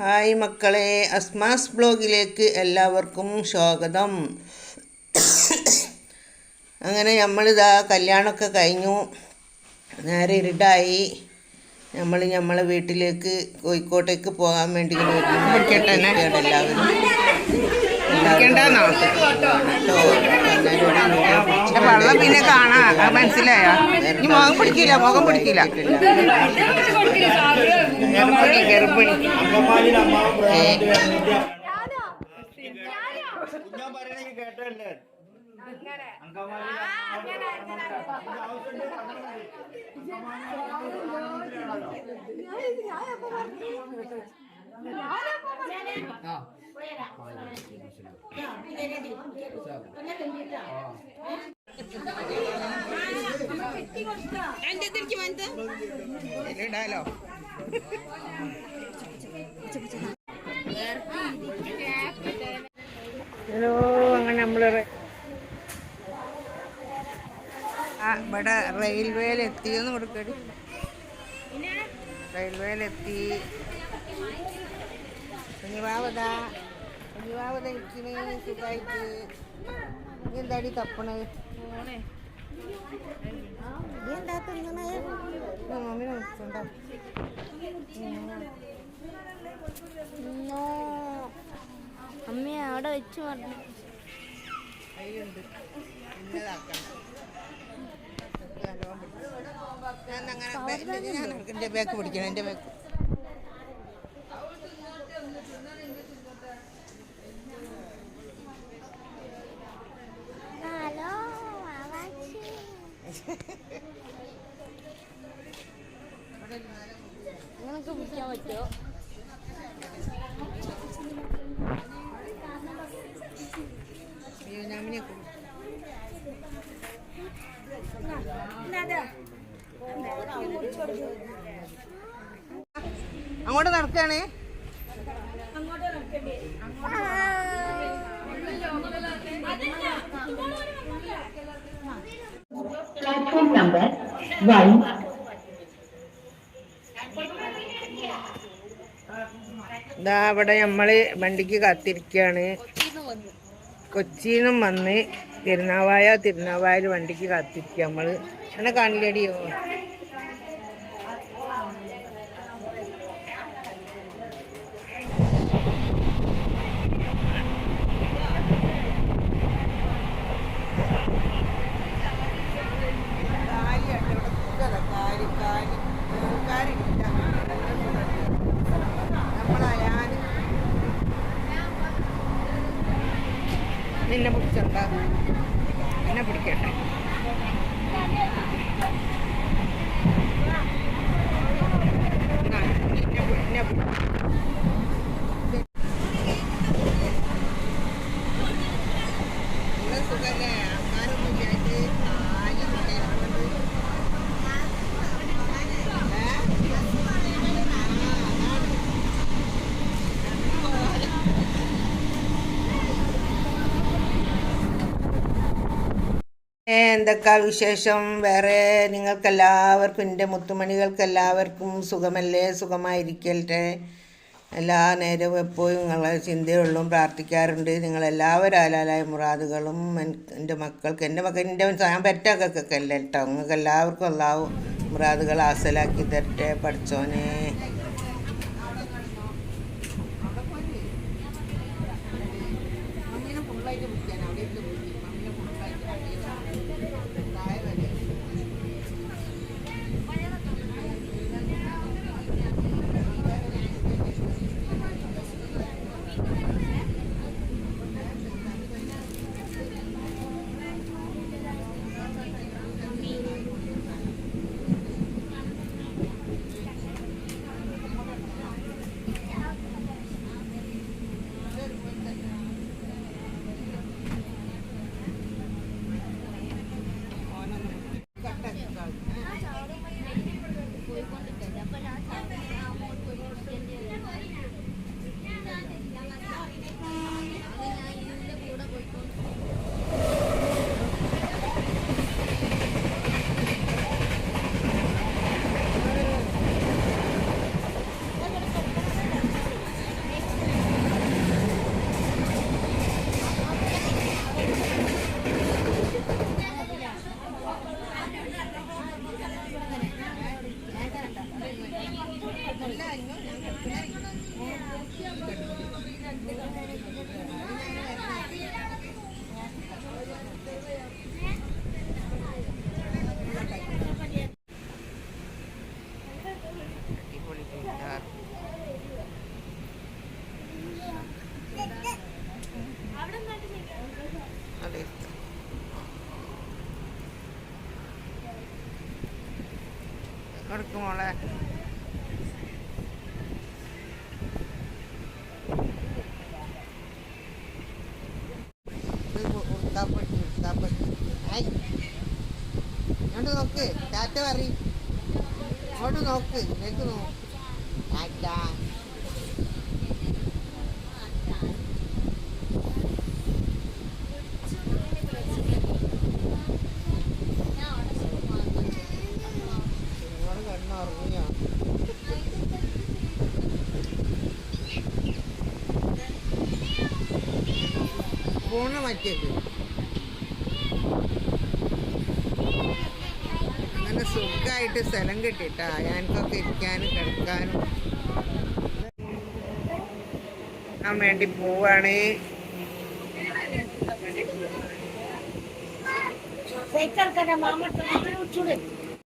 Hi മക്കളെ അസ്മാസ് ബ്ലോഗിലേക്ക് എല്ലാവർക്കും സ്വാഗതം. അങ്ങനെ നമ്മളിതാ കല്യാണമൊക്കെ കഴിഞ്ഞു. നേരെ ഇരുട്ടായി. നമ്മൾ നമ്മളെ വീട്ടിലേക്ക് കോഴിക്കോട്ടേക്ക് പോകാൻ വേണ്ടി വെള്ളം പിന്നെ കാണാ. മനസ്സിലായോ? മുഖം പിടിക്കില്ല മുഖം പിടിക്കില്ല ഗർഭിണി ഗർഭിണി ഞാൻ പറയണെങ്കിൽ കേട്ടല്ലേ ഇടാലോ ഹലോ അങ്ങനെ നമ്മൾ ആ ഇവിടെ റെയിൽവേയിലെത്തിയെന്ന് കൊടുക്കടി. റെയിൽവേയിലെത്തി. കുഞ്ഞിവാവതാ കുഞ്ഞിവാവത ഇരിക്കണേ സുഖമായിട്ട് നീ എന്താടി തപ്പണ്? നീ എന്താ തിന്നണേ? മമ്മി നോക്കണ്ട അമ്മ അവിടെ വെച്ച് പറഞ്ഞു ഞാൻ എന്റെ ബാക്ക് പിടിക്കണം എന്റെ ബാക്ക്. ഹലോ വാവാച്ചി നിനക്ക് വിളിക്കാൻ പറ്റുമോ ഞാൻ പിന്നെ അങ്ങോട്ട് നടക്കുകയാണേ Platform number one. ഇതാ അവിടെ നമ്മൾ വണ്ടിക്ക് കാത്തിരിക്കുകയാണ് കൊച്ചിന്നും വന്ന് തിരുനാവായ തിരുനാവായ വണ്ടിക്ക് കാത്തിരിക്കുക നമ്മൾ അങ്ങനെ കാണില്ലടിയോ എന്തൊക്കെ വിശേഷം? വേറെ നിങ്ങൾക്കെല്ലാവർക്കും എന്റെ മുത്തുമണികൾക്കെല്ലാവർക്കും സുഖമല്ലേ? സുഖമായിരിക്കട്ടെ. എല്ലാ നേരവും എപ്പോഴും നിങ്ങളെ ചിന്തയുള്ളും പ്രാർത്ഥിക്കാറുണ്ട്. നിങ്ങളെല്ലാവരും ആലാലായ മുറാദുകളും എന്റെ മക്കൾക്ക് എന്റെ മക്കൾ എന്റെ ഞാൻ പെറ്റക്കൊക്കെ കേട്ടോ നിങ്ങൾക്ക് എല്ലാവർക്കും എല്ലാവും മുറാദുകൾ ആസലാക്കി തരട്ടെ പഠിച്ചോനെ. നോക്ക് മോളെ ഉടുക്കാപ്പട്ടി ഉടുക്കാപ്പട്ടി ആയി ഇങ്ങോട്ട് നോക്ക് ടാറ്റ പറ ഇങ്ങോട്ട് നോക്ക് ഇതിലേക്ക് നോക്ക് ടാറ്റ ഫോണ് മാറ്റിയത് അങ്ങനെ സുഖമായിട്ട് സ്ഥലം കിട്ടിട്ടാ ഞാനൊക്കെ ഇരിക്കാനും കിടക്കാനും. വേണ്ടി പോവാണ്.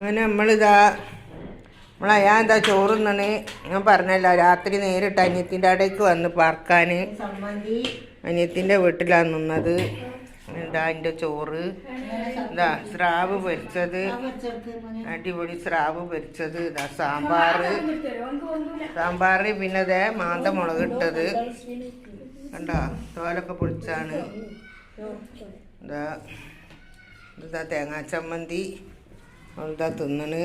അങ്ങനെ നമ്മളിതാ നമ്മളെ ഞാൻ എന്താ ചോറുന്നാണ് ഞാൻ പറഞ്ഞല്ലോ രാത്രി നേരിട്ട് അനിയത്തിന്റെ അവിടേക്ക് വന്ന് പാർക്കാൻ അനിയത്തിന്റെ വീട്ടിലാണ് നിന്നത്. എന്താ എന്റെ ചോറ്? എന്താ സ്രാവ് പൊരിച്ചത്? അടിപൊളി സ്രാവ് പൊരിച്ചത്. ഇതാ സാമ്പാർ. സാമ്പാർ പിന്നെ അതേ മാന്ത മുളക് ഇട്ടത്. കണ്ടോ? തോലൊക്കെ പൊളിച്ചാണ്. എന്താ? ഇതാ തേങ്ങാ ചമ്മന്തി. എന്താ തിന്നണ്?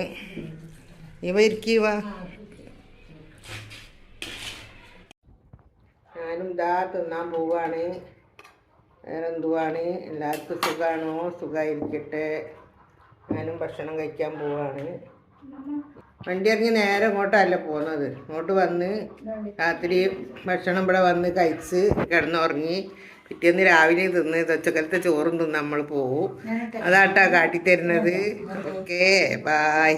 ഇവ ഇരിക്കുക ഞാനും ദാ തിന്നാൻ പോവാണ്. വേറെ എന്തുവാണ്? എല്ലാവർക്കും സുഖമാണോ സുഖമായിരിക്കട്ടെ ഞാനും ഭക്ഷണം കഴിക്കാൻ പോവാണ്. വണ്ടി ഇറങ്ങി നേരെ ഇങ്ങോട്ടല്ല പോകുന്നത് ഇങ്ങോട്ട് വന്ന് രാത്രി ഭക്ഷണം ഇവിടെ വന്ന് കഴിച്ച് കിടന്നുറങ്ങി. പിറ്റേന്ന് രാവിലെ തിന്ന് ഉച്ചക്കലത്തെ ചോറും തിന്ന് നമ്മൾ പോവും. അതാട്ടാ കാട്ടിത്തരുന്നത്. Okay bye.